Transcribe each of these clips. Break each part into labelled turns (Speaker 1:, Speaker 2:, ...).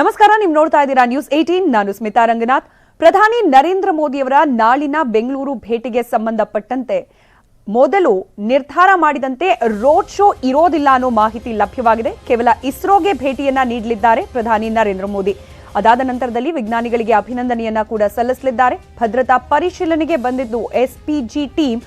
Speaker 1: ನಮಸ್ಕಾರ, ನೀವು ನೋಡ್ತಾ ಇದ್ದೀರಾ ನ್ಯೂಸ್ ಏಟೀನ್ ನಾನು ಸ್ಮಿತಾ ರಂಗನಾಥ್. ಪ್ರಧಾನಿ ನರೇಂದ್ರ ಮೋದಿಯವರ ನಾಳಿನ ಬೆಂಗಳೂರು ಭೇಟಿಗೆ ಸಂಬಂಧಪಟ್ಟಂತೆ ಮೊದಲು ನಿರ್ಧಾರ ಮಾಡಿದಂತೆ ರೋಡ್ ಶೋ ಇರೋದಿಲ್ಲ ಅನ್ನೋ ಮಾಹಿತಿ ಲಭ್ಯವಾಗಿದೆ. ಕೇವಲ ಇಸ್ರೋಗೆ ಭೇಟಿಯನ್ನ ನೀಡಲಿದ್ದಾರೆ ಪ್ರಧಾನಿ ನರೇಂದ್ರ ಮೋದಿ. ಅದಾದ ನಂತರದಲ್ಲಿ ವಿಜ್ಞಾನಿಗಳಿಗೆ ಅಭಿನಂದನೆಯನ್ನ ಕೂಡ ಸಲ್ಲಿಸಲಿದ್ದಾರೆ. ಭದ್ರತಾ ಪರಿಶೀಲನೆಗೆ ಬಂದಿದ್ದು ಎಸ್ಪಿಜಿ ಟೀಮ್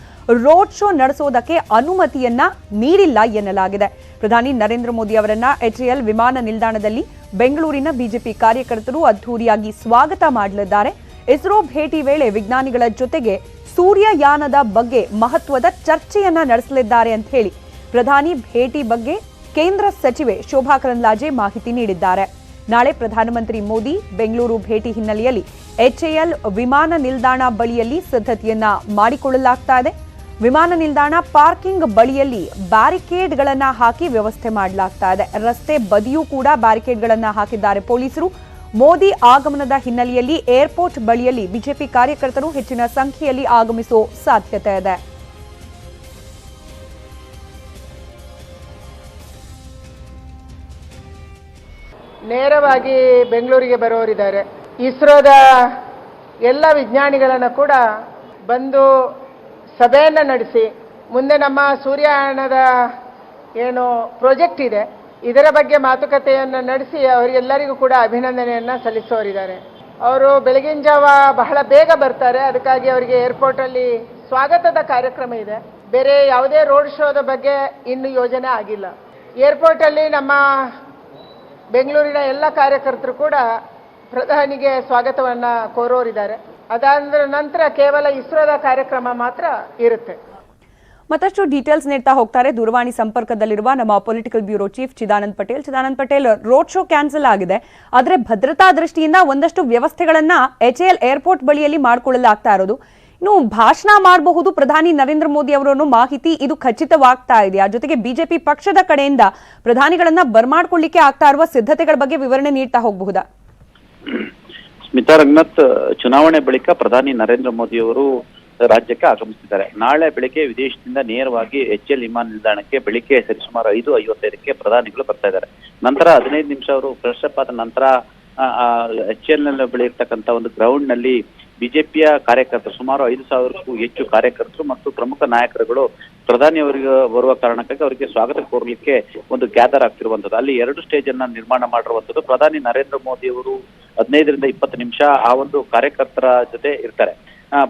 Speaker 1: ರೋಡ್ ಶೋ ನಡೆಸೋದಕ್ಕೆ ಅನುಮತಿಯನ್ನ ನೀಡಿಲ್ಲ ಎನ್ನಲಾಗಿದೆ. ಪ್ರಧಾನಿ ನರೇಂದ್ರ ಮೋದಿ ಅವರನ್ನ ಎಚ್ಎಎಲ್ ವಿಮಾನ ನಿಲ್ದಾಣದಲ್ಲಿ ಬೆಂಗಳೂರಿನ ಬಿಜೆಪಿ ಕಾರ್ಯಕರ್ತರು ಅದ್ದೂರಿಯಾಗಿ ಸ್ವಾಗತ ಮಾಡಲಿದ್ದಾರೆ. ಇಸ್ರೋ ಭೇಟಿ ವೇಳೆ ವಿಜ್ಞಾನಿಗಳ ಜೊತೆಗೆ ಸೂರ್ಯಯಾನದ ಬಗ್ಗೆ ಮಹತ್ವದ ಚರ್ಚೆಯನ್ನ ನಡೆಸಲಿದ್ದಾರೆ ಅಂತ ಹೇಳಿ ಪ್ರಧಾನಿ ಭೇಟಿ ಬಗ್ಗೆ ಕೇಂದ್ರ ಸಚಿವೆ ಶೋಭಾ ಕರಂದ್ಲಾಜೆ ಮಾಹಿತಿ ನೀಡಿದ್ದಾರೆ. ನಾಳೆ ಪ್ರಧಾನಮಂತ್ರಿ ಮೋದಿ ಬೆಂಗಳೂರು ಭೇಟಿ ಹಿನ್ನೆಲೆಯಲ್ಲಿ ಎಚ್ಎಎಲ್ ವಿಮಾನ ನಿಲ್ದಾಣ ಬಳಿಯಲ್ಲಿ ಸಿದ್ಧತೆಯನ್ನ ಮಾಡಿಕೊಳ್ಳಲಾಗ್ತಾ ಇದೆ. ವಿಮಾನ ನಿಲ್ದಾಣ ಪಾರ್ಕಿಂಗ್ ಬಳಿಯಲ್ಲಿ ಬ್ಯಾರಿಕೇಡ್ಗಳನ್ನು ಹಾಕಿ ವ್ಯವಸ್ಥೆ ಮಾಡಲಾಗ್ತಾ ಇದೆ. ರಸ್ತೆ ಬದಿಯೂ ಕೂಡ ಬ್ಯಾರಿಕೇಡ್ಗಳನ್ನು ಹಾಕಿದ್ದಾರೆ ಪೊಲೀಸರು. ಮೋದಿ ಆಗಮನದ ಹಿನ್ನೆಲೆಯಲ್ಲಿ ಏರ್ಪೋರ್ಟ್ ಬಳಿಯಲ್ಲಿ ಬಿಜೆಪಿ ಕಾರ್ಯಕರ್ತರು ಹೆಚ್ಚಿನ ಸಂಖ್ಯೆಯಲ್ಲಿ ಆಗಮಿಸುವ ಸಾಧ್ಯತೆ ಇದೆ.
Speaker 2: ನೇರವಾಗಿ ಬೆಂಗಳೂರಿಗೆ ಬರೋರಿದ್ದಾರೆ ಇಸ್ರೋದ ಎಲ್ಲ ವಿಜ್ಞಾನಿಗಳನ್ನು ಕೂಡ ಬಂದು ಸಭೆಯನ್ನು ನಡೆಸಿ, ಮುಂದೆ ನಮ್ಮ ಸೂರ್ಯಾಯಣದ ಏನು ಪ್ರಾಜೆಕ್ಟ್ ಇದೆ, ಇದರ ಬಗ್ಗೆ ಮಾತುಕತೆಯನ್ನು ನಡೆಸಿ ಅವರಿಗೆಲ್ಲರಿಗೂ ಕೂಡ ಅಭಿನಂದನೆಯನ್ನು ಸಲ್ಲಿಸೋರಿದ್ದಾರೆ ಅವರು ಬೆಳಗಿನ ಜಾವ ಬಹಳ ಬೇಗ ಬರ್ತಾರೆ, ಅದಕ್ಕಾಗಿ ಅವರಿಗೆ ಏರ್ಪೋರ್ಟಲ್ಲಿ ಸ್ವಾಗತದ ಕಾರ್ಯಕ್ರಮ ಇದೆ. ಬೇರೆ ಯಾವುದೇ ರೋಡ್ ಶೋದ ಬಗ್ಗೆ ಇನ್ನು ಯೋಜನೆ ಆಗಿಲ್ಲ. ಏರ್ಪೋರ್ಟಲ್ಲಿ ನಮ್ಮ ಬೆಂಗಳೂರಿನ ಎಲ್ಲ ಕಾರ್ಯಕರ್ತರು ಕೂಡ ಪ್ರಧಾನಿಗೆ ಸ್ವಾಗತವನ್ನ ಕೋರೋರಿದ್ದಾರೆ. ಅದಾದ ನಂತರ ಕೇವಲ ಇಸ್ರೋದ ಕಾರ್ಯಕ್ರಮ ಮಾತ್ರ ಇರುತ್ತೆ.
Speaker 1: ಮತ್ತಷ್ಟು ಡೀಟೇಲ್ಸ್ ನೀಡ್ತಾ ಹೋಗ್ತಾರೆ. ದೂರವಾಣಿ ಸಂಪರ್ಕದಲ್ಲಿರುವ ನಮ್ಮ political bureau chief Chidanand Patel. Chidanand Patel, road show cancel ಆಗಿದೆ. ಆದರೆ ಭದ್ರತಾ ದೃಷ್ಟಿಯಿಂದ ಒಂದಷ್ಟು ವ್ಯವಸ್ಥೆಗಳನ್ನ ಎಚ್ಎಎಲ್ ಏರ್ಪೋರ್ಟ್ ಬಳಿಯಲ್ಲಿ ಮಾಡಿಕೊಳ್ಳಲಾಗ್ತಾ ಇರೋದು. ಇನ್ನು ಭಾಷಣ ಮಾಡಬಹುದು ಪ್ರಧಾನಿ ನರೇಂದ್ರ ಮೋದಿ ಅವರನ್ನು ಮಾಹಿತಿ ಇದು ಖಚಿತವಾಗ್ತಾ ಇದೆಯಾ ಜೊತೆಗೆ ಬಿಜೆಪಿ ಪಕ್ಷದ ಕಡೆಯಿಂದ ಪ್ರಧಾನಿಗಳನ್ನ ಬರ್ಮಾಡ್ಕೊಳ್ಳಿಕ್ಕೆ ಆಗ್ತಾ ಇರುವ ಸಿದ್ಧತೆಗಳ ಬಗ್ಗೆ ವಿವರಣೆ ನೀಡ್ತಾ ಹೋಗಬಹುದಾ?
Speaker 3: ಸ್ಮಿತಾ ರಂಗನಾಥ್ ಚುನಾವಣೆ ಬಳಿಕ ಪ್ರಧಾನಿ ನರೇಂದ್ರ ಮೋದಿ ಅವರು ರಾಜ್ಯಕ್ಕೆ ಆಗಮಿಸಿದ್ದಾರೆ. ನಾಳೆ ಬೆಳಿಗ್ಗೆ ವಿದೇಶದಿಂದ ನೇರವಾಗಿ ಎಚ್ ಎಲ್ ವಿಮಾನ ನಿಲ್ದಾಣಕ್ಕೆ ಬೆಳಿಗ್ಗೆ ಸರಿಸುಮಾರು ಐದು ಐವತ್ತೈದಕ್ಕೆ ಪ್ರಧಾನಿಗಳು ಬರ್ತಾ ಇದ್ದಾರೆ. ನಂತರ ಹದಿನೈದು ನಿಮಿಷ ಅವರು ಫ್ರೆಶ್ ಅಪ್ ಆದ ನಂತರ ಎಚ್ ಎಲ್ನಲ್ಲಿ ಬೆಳೆಯತಕ್ಕಂತ ಒಂದು ಗ್ರೌಂಡ್ನಲ್ಲಿ ಬಿಜೆಪಿಯ ಕಾರ್ಯಕರ್ತರು ಸುಮಾರು ಐದು ಸಾವಿರಕ್ಕೂ ಹೆಚ್ಚು ಕಾರ್ಯಕರ್ತರು ಮತ್ತು ಪ್ರಮುಖ ನಾಯಕರುಗಳು ಪ್ರಧಾನಿ ಅವರಿಗೆ ಬರುವ ಕಾರಣಕ್ಕಾಗಿ ಅವರಿಗೆ ಸ್ವಾಗತ ಕೋರಲಿಕ್ಕೆ ಒಂದು ಗ್ಯಾದರ್ ಆಗ್ತಿರುವಂತದ್ದು ಅಲ್ಲಿ ಎರಡು ಸ್ಟೇಜ್ ಅನ್ನ ನಿರ್ಮಾಣ ಮಾಡಿರುವಂತದ್ದು ಪ್ರಧಾನಿ ನರೇಂದ್ರ ಮೋದಿ ಅವರು ಹದಿನೈದರಿಂದ ಇಪ್ಪತ್ತು ನಿಮಿಷ ಆ ಒಂದು ಕಾರ್ಯಕರ್ತರ ಜೊತೆ ಇರ್ತಾರೆ.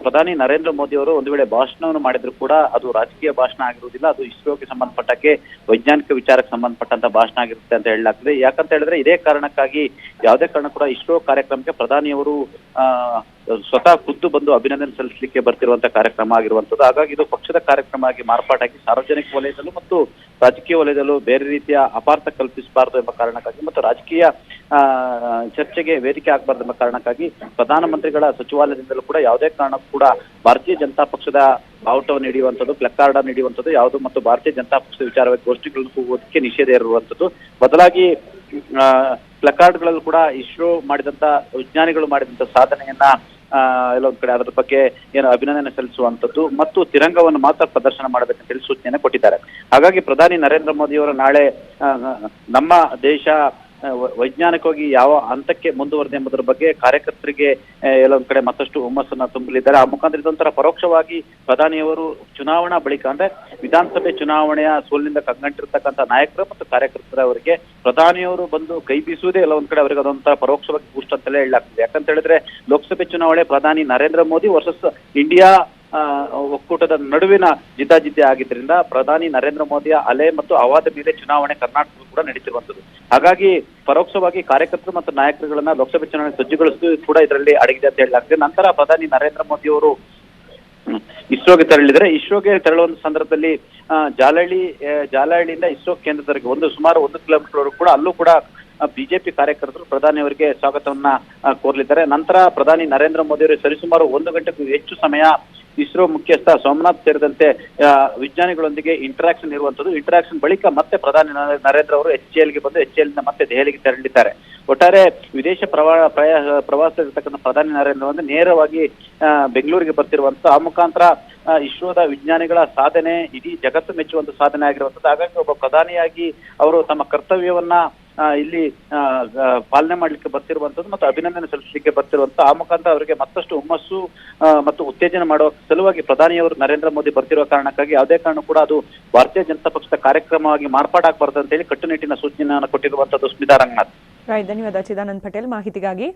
Speaker 3: ಪ್ರಧಾನಿ ನರೇಂದ್ರ ಮೋದಿ ಅವರು ಒಂದು ವೇಳೆ ಭಾಷಣವನ್ನು ಮಾಡಿದ್ರು ಕೂಡ ಅದು ರಾಜಕೀಯ ಭಾಷಣ ಆಗಿರುವುದಿಲ್ಲ, ಅದು ಇಸ್ರೋಗೆ ಸಂಬಂಧಪಟ್ಟಕ್ಕೆ ವೈಜ್ಞಾನಿಕ ವಿಚಾರಕ್ಕೆ ಸಂಬಂಧಪಟ್ಟಂತ ಭಾಷಣ ಆಗಿರುತ್ತೆ ಅಂತ ಹೇಳಲಾಗ್ತದೆ. ಯಾಕಂತ ಹೇಳಿದ್ರೆ ಇದೇ ಕಾರಣಕ್ಕಾಗಿ ಯಾವುದೇ ಕಾರಣ ಕೂಡ ಇಸ್ರೋ ಕಾರ್ಯಕ್ರಮಕ್ಕೆ ಪ್ರಧಾನಿಯವರು ಸ್ವತಃ ಖುದ್ದು ಬಂದು ಅಭಿನಂದನೆ ಸಲ್ಲಿಸಲಿಕ್ಕೆ ಬರ್ತಿರುವಂತ ಕಾರ್ಯಕ್ರಮ ಆಗಿರುವಂತದ್ದು ಹಾಗಾಗಿ ಇದು ಪಕ್ಷದ ಕಾರ್ಯಕ್ರಮ ಆಗಿ ಮಾರ್ಪಾಟಾಗಿ ಸಾರ್ವಜನಿಕ ವಲಯದಲ್ಲೂ ಮತ್ತು ರಾಜಕೀಯ ವಲಯದಲ್ಲೂ ಬೇರೆ ರೀತಿಯ ಅಪಾರ್ಥ ಕಲ್ಪಿಸಬಾರದು ಎಂಬ ಕಾರಣಕ್ಕಾಗಿ ಮತ್ತು ರಾಜಕೀಯ ಚರ್ಚೆಗೆ ವೇದಿಕೆ ಆಗಬಾರ್ದು ಎಂಬ ಕಾರಣಕ್ಕಾಗಿ ಪ್ರಧಾನಮಂತ್ರಿಗಳ ಸಚಿವಾಲಯದಿಂದಲೂ ಕೂಡ ಯಾವುದೇ ಕಾರಣಕ್ಕೂ ಕೂಡ ಭಾರತೀಯ ಜನತಾ ಪಕ್ಷದ ಬಾವುಟವನ್ನು ಹಿಡಿಯುವಂಥದ್ದು ಪ್ಲಕಾರ್ಡ್ ಅನ್ನು ಯಾವುದು ಮತ್ತು ಭಾರತೀಯ ಜನತಾ ಪಕ್ಷದ ವಿಚಾರವಾಗಿ ಗೋಷ್ಠಿಗಳನ್ನು ಕೂಗುವುದಕ್ಕೆ ನಿಷೇಧ ಇರುವಂಥದ್ದು ಬದಲಾಗಿ ಪ್ಲಕಾರ್ಡ್ಗಳಲ್ಲೂ ಕೂಡ ಇಸ್ರೋ ಮಾಡಿದಂತ ವಿಜ್ಞಾನಿಗಳು ಮಾಡಿದಂತ ಸಾಧನೆಯನ್ನ ಆ, ಎಲ್ಲ ಕಡೆ ಅದರ ಬಗ್ಗೆ ಏನು ಅಭಿನಂದನೆ ಸಲ್ಲಿಸುವಂತದ್ದು ಮತ್ತು ತಿರಂಗವನ್ನು ಮಾತ್ರ ಪ್ರದರ್ಶನ ಮಾಡಬೇಕಂತ ಹೇಳಿ ಸೂಚನೆಯನ್ನು ಕೊಟ್ಟಿದ್ದಾರೆ. ಹಾಗಾಗಿ ಪ್ರಧಾನಿ ನರೇಂದ್ರ ಮೋದಿ ಅವರು ನಾಳೆ ನಮ್ಮ ದೇಶ ವೈಜ್ಞಾನಿಕವಾಗಿ ಯಾವ ಹಂತಕ್ಕೆ ಮುಂದುವರೆದೆ ಎಂಬುದರ ಬಗ್ಗೆ ಕಾರ್ಯಕರ್ತರಿಗೆ ಎಲ್ಲೊಂದ್ ಕಡೆ ಮತ್ತಷ್ಟು ಹುಮ್ಮಸ್ಸನ್ನ ತುಂಬಲಿದ್ದಾರೆ. ಆ ಮುಖಾಂತರ ಇದೊಂಥರ ಪರೋಕ್ಷವಾಗಿ ಪ್ರಧಾನಿಯವರು ಚುನಾವಣಾ ಬಳಿಕ, ಅಂದ್ರೆ ವಿಧಾನಸಭೆ ಚುನಾವಣೆಯ ಸೋಲಿನಿಂದ ಕಂಗಂಟಿರ್ತಕ್ಕಂಥ ನಾಯಕರು ಮತ್ತು ಕಾರ್ಯಕರ್ತರವರಿಗೆ ಪ್ರಧಾನಿಯವರು ಬಂದು ಕೈ ಬೀಸುವುದೇ ಎಲ್ಲ ಒಂದ್ ಕಡೆ ಅವರಿಗೆ ಅದೊಂಥರ ಪರೋಕ್ಷವಾಗಿ ಬೂಸ್ಟ್ ಅಂತಲೇ ಹೇಳಲಾಗ್ತದೆ. ಯಾಕಂತ ಹೇಳಿದ್ರೆ ಲೋಕಸಭೆ ಚುನಾವಣೆ ಪ್ರಧಾನಿ ನರೇಂದ್ರ ಮೋದಿ ವರ್ಸಸ್ ಇಂಡಿಯಾ ಒಕ್ಕೂಟದ ನಡುವಿನ ಜಿದ್ದಾಜಿದ್ದಿ ಆಗಿದ್ದರಿಂದ ಪ್ರಧಾನಿ ನರೇಂದ್ರ ಮೋದಿಯ ಅಲೆ ಮತ್ತು ಅವಾದ ಮೇಲೆ ಚುನಾವಣೆ ಕರ್ನಾಟಕ ಕೂಡ ನಡೀತಿರುವಂತದ್ದು ಹಾಗಾಗಿ ಪರೋಕ್ಷವಾಗಿ ಕಾರ್ಯಕರ್ತರು ಮತ್ತು ನಾಯಕರುಗಳನ್ನ ಲೋಕಸಭೆ ಚುನಾವಣೆ ಸಜ್ಜುಗೊಳಿಸುವುದು ಕೂಡ ಇದರಲ್ಲಿ ಅಡಗಿದೆ ಅಂತ ಹೇಳಲಾಗಿದೆ ನಂತರ ಪ್ರಧಾನಿ ನರೇಂದ್ರ ಮೋದಿ ಅವರು. ಇಸ್ರೋಗೆ ತೆರಳಿದರೆ, ಇಸ್ರೋಗೆ ತೆರಳುವ ಸಂದರ್ಭದಲ್ಲಿ ಜಾಲಹಳ್ಳಿ ಜಾಲಹಳ್ಳಿಯಿಂದ ಇಸ್ರೋ ಕೇಂದ್ರದವರೆಗೆ ಒಂದು ಸುಮಾರು ಒಂದು ಕಿಲೋಮೀಟರ್ ಕೂಡ ಅಲ್ಲೂ ಕೂಡ ಬಿಜೆಪಿ ಕಾರ್ಯಕರ್ತರು ಪ್ರಧಾನಿ ಅವರಿಗೆ ಸ್ವಾಗತವನ್ನ ಕೋರಲಿದ್ದಾರೆ ನಂತರ ಪ್ರಧಾನಿ ನರೇಂದ್ರ ಮೋದಿ ಅವರು ಸರಿಸುಮಾರು ಒಂದು ಗಂಟೆಗೂ ಹೆಚ್ಚು ಸಮಯ ಇಸ್ರೋ ಮುಖ್ಯಸ್ಥ ಸೋಮನಾಥ್ ಸೇರಿದಂತೆ ವಿಜ್ಞಾನಿಗಳೊಂದಿಗೆ ಇಂಟರಾಕ್ಷನ್ ಇರುವಂತದ್ದು ಇಂಟರಾಕ್ಷನ್ ಬಳಿಕ ಮತ್ತೆ ಪ್ರಧಾನಿ ನರೇಂದ್ರ ಅವರು ಎಚ್ಗೆ ಬಂದು ಎಚ್ನ ಮತ್ತೆ ದೆಹಲಿಗೆ ತೆರಳಿದ್ದಾರೆ. ಒಟ್ಟಾರೆ ವಿದೇಶ ಪ್ರವಾ ಪ್ರವಾಸ ಇರತಕ್ಕಂಥ ಪ್ರಧಾನಿ ನರೇಂದ್ರ ಮೋದಿ ನೇರವಾಗಿ ಬೆಂಗಳೂರಿಗೆ ಬರ್ತಿರುವಂತ ಆ ಮುಖಾಂತರ ಇಸ್ರೋದ ವಿಜ್ಞಾನಿಗಳ ಸಾಧನೆ, ಇಡೀ ಜಗತ್ತು ಮೆಚ್ಚುವಂತ ಸಾಧನೆ ಆಗಿರುವಂತದ್ದು ಹಾಗಾಗಿ ಒಬ್ಬ ಪ್ರಧಾನಿಯಾಗಿ ಅವರು ತಮ್ಮ ಕರ್ತವ್ಯವನ್ನ ಇಲ್ಲಿ ಪಾಲನೆ ಮಾಡ್ಲಿಕ್ಕೆ ಬರ್ತಿರುವಂತದ್ದು ಮತ್ತು ಅಭಿನಂದನೆ ಸಲ್ಲಿಸಲಿಕ್ಕೆ ಬರ್ತಿರುವಂತ ಆ ಮುಖಾಂತರ ಅವರಿಗೆ ಮತ್ತಷ್ಟು ಹುಮ್ಮಸ್ಸು ಮತ್ತು ಉತ್ತೇಜನ ಮಾಡುವ ಸಲುವಾಗಿ ಪ್ರಧಾನಿಯವರು ನರೇಂದ್ರ ಮೋದಿ ಬರ್ತಿರುವ ಕಾರಣಕ್ಕಾಗಿ ಯಾವುದೇ ಕಾರಣ ಕೂಡ ಅದು ಭಾರತೀಯ ಜನತಾ ಪಕ್ಷದ ಕಾರ್ಯಕ್ರಮವಾಗಿ ಮಾರ್ಪಾಡಾಗಬಾರ್ದು ಅಂತ ಹೇಳಿ ಕಟ್ಟುನಿಟ್ಟಿನ ಸೂಚನೆಯನ್ನು ಕೊಟ್ಟಿರುವಂತದ್ದು ಸ್ಮಿತಾ ರಂಗನಾಥ್.
Speaker 1: ಧನ್ಯವಾದ ಚಿದಾನಂದ್ ಪಟೇಲ್ ಮಾಹಿತಿಗಾಗಿ.